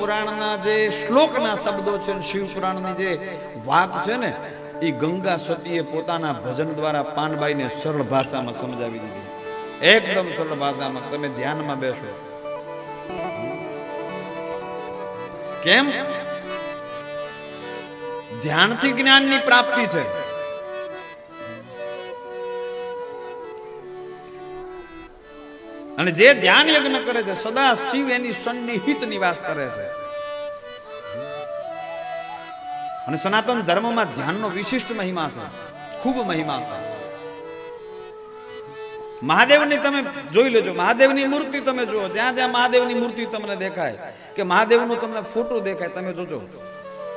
પુરાણના જે શ્લોકના શબ્દો છે ને શિવ પુરાણની જે વાત છે ને, એ ગંગા સતીએ પોતાના ભજન દ્વારા પાનબાઈને સરળ ભાષામાં સમજાવી દીધી. એકદમ સરળ ભાષામાં, તમે ધ્યાનમાં બેસો. કેમ? ધ્યાનથી જ્ઞાનની પ્રાપ્તિ છે. અને જે ધ્યાન યજ્ઞ કરે છે, સદા શિવ એની સન્નિહિત નિવાસ કરે છે. અને સનાતન ધર્મમાં ધ્યાનનો વિશિષ્ટ મહિમા છે, ખૂબ મહિમા છે. મહાદેવની તમે જોઈ લેજો, મહાદેવની મૂર્તિ તમે જુઓ, જ્યાં જ્યાં મહાદેવની મૂર્તિ તમને દેખાય, કે મહાદેવનો તમને ફોટો દેખાય, તમે જોજો.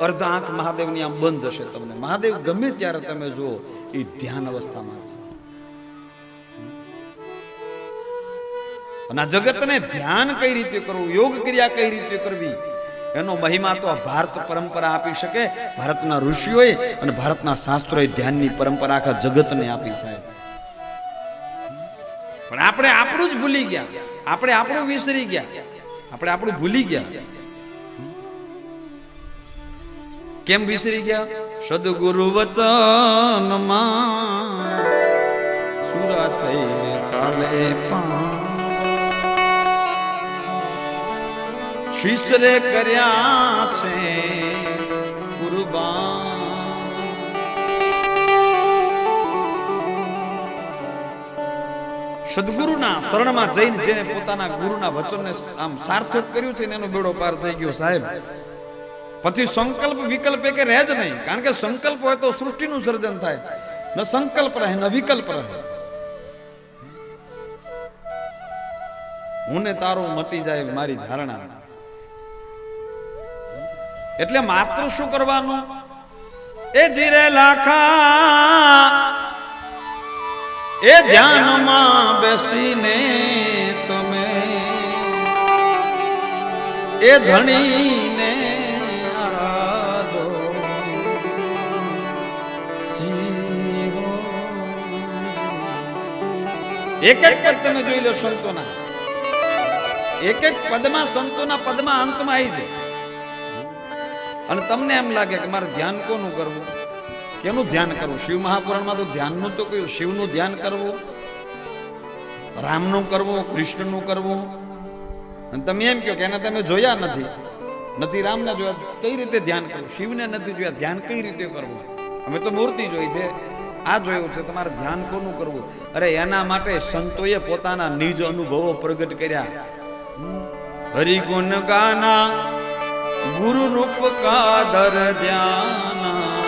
અર્ધ આંખ મહાદેવની આમ બંધ હશે તમને. મહાદેવ ગમે ત્યારે તમે જુઓ, એ ધ્યાન અવસ્થામાં છે. અને આ જગતને ધ્યાન કઈ રીતે કરવું, યોગ ક્રિયા કઈ રીતે કરવી, એનો મહિમા તો આ ભારત પરંપરા આપી શકે, ભારતના ઋષિઓએ અને ભારતના શાસ્ત્રોએ ધ્યાનની પરંપરા આખા જગતને આપી સાહેબ. પણ આપણે આપણું જ ભૂલી ગયા, આપણે આપણું વિસરી ગયા, આપણે આપણું ભૂલી ગયા. કેમ વિસરી ગયા? સદગુરુ વચનમાં સુરા થઈને ચાલે પાન. શિષ્યરે કર્યા છે સદગુરુના શરણમાં જઈને જેને પોતાના ગુરુના વચનને આમ સાર્થક કર્યું છે એનો બેડો પાર થઈ ગયો સાહેબ. પછી સંકલ્પ વિકલ્પ કે રહે જ નહીં. કારણ કે સંકલ્પ હોય તો સૃષ્ટિનું સર્જન થાય. ન સંકલ્પ રહે, ન વિકલ્પ રહે. હું ને તારું મટી જાય મારી ધારણા. એટલે માત્ર શું કરવાનું? એ જીરે લાખા, એ ધ્યાનમાં બેસીને તમે, એ ધણીને આરાધો. એક એક પદ તમે જોઈ લો સંતોના. એક એક પદમાં સંતોના પદમાં અંતમાં આવી જાય. અને તમને એમ લાગે કે મારે ધ્યાન કોનું કરવું? કેનું ધ્યાન કરવું? શિવ મહાપુરાણમાં તો ધ્યાનનું તો કયું શિવનું ધ્યાન કરવું, રામનું કરવું, કૃષ્ણનું કરવું. અને તમે એમ કહો કે એને તમે જોયા નથી. નથી રામને જોયા. કઈ રીતે ધ્યાન કરવું? શિવને નથી જોયા. ધ્યાન કઈ રીતે કરવું? અમે તો મૂર્તિ જોઈ છે. આ જોયું છે. તમારે ધ્યાન કોનું કરવું? અરે એના માટે સંતોએ પોતાના નિજ અનુભવો પ્રગટ કર્યા. હરિગુણ ગાના ગુરુ રૂપ કા દર ધ્યાના?